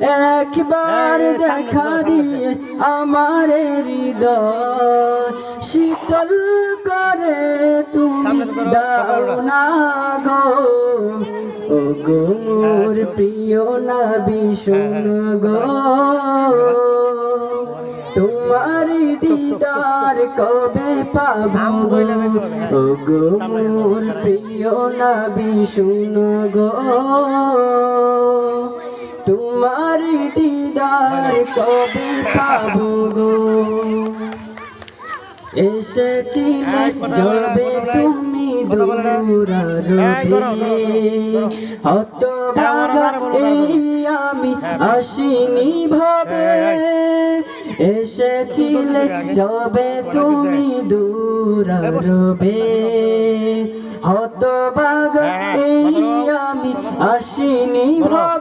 একবার দেখা দিয়ে আমার হৃদয় শীতল করে তুমি দাও না গো ও গো মোর প্রিয় নবী শুন গো তোমার দিদার কবে পাবো গো ও গো মোর প্রিয় না শুন গো কবে পাবো এসেছিলে যবে তুমি হত আমি আসিনি ভাবে এসেছিলে যবে তুমি দূরারবে হত এই আমি আসিনি ভাবে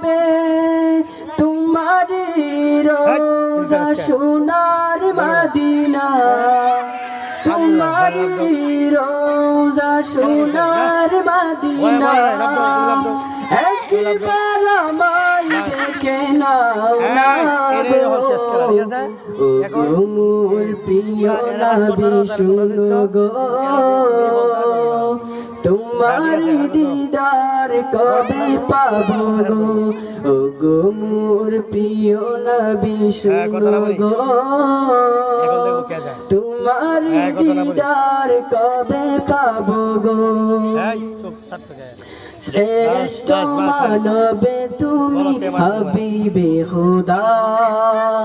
সোনার মাদিনা তোমার রোজা সোনার মাদিনা। একবার আমায় দেখে নাও না ও মোর প্রিয় নবী শুনো গো। তোমার দিদার কবে পাবো গো? ও গো মোর প্রিয় নবী শুনো গো। তোমার দিদার কবে পাবো গো? শ্রেষ্ঠ মানবে তুমি হাবিবে খুদা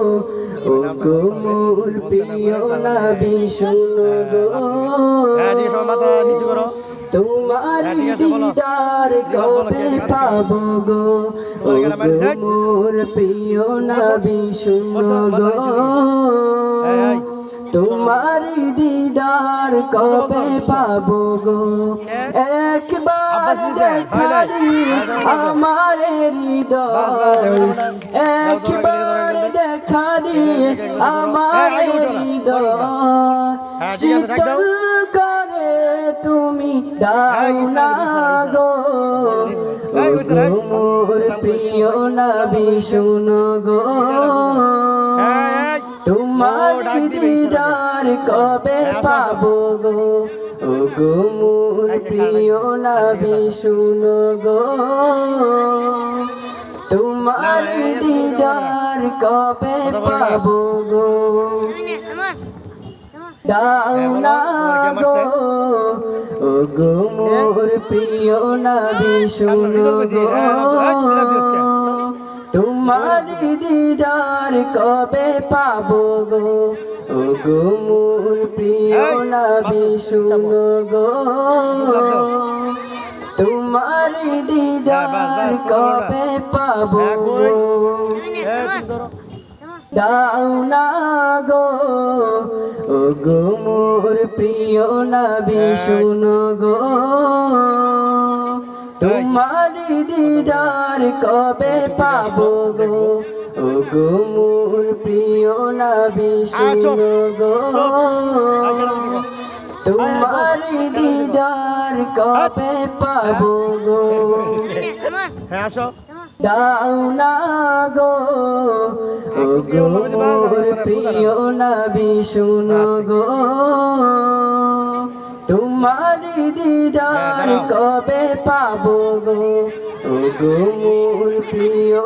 ও গো মোর প্রিয় নবী শুনো গো। তোমার দিদার কবে পাবো গো? ও মোর প্রিয় নবী শুনো গো। তোমার দিদার কবে পাবো গো? একবার দেখা দিয়ে আমার হৃদয়। একবার আমার হৃদয় শীতল করে তুমি দাও না গো। ও গো মোর প্রিয় নবী শুনো গো। তোমার দিদার কবে পাবো গো? গো মোর প্রিয় নবী শুনো গো। তোমার দিদার কবে পাবো গো দাও না গো ও গো মোর প্রিয় নবী শুনো গো তোমার দিদার কবে পাবো গো ও গো মোর প্রিয় নবী শুনো গো তোমার দিদার কবে পাবো দাও না গো ও গো মোর প্রিয় নবী শুনো গো তোমার দিদার কবে পাবো গো ও গো মোর প্রিয় নবী শুনো গো তোমার দিদার কবে পাবো গো? হ্যাঁ আসো। দাও না গো। ও গো মোর প্রিয় নবী শুনো গো। তোমার দিদার কবে পাবো গো? গো মোর প্রিয়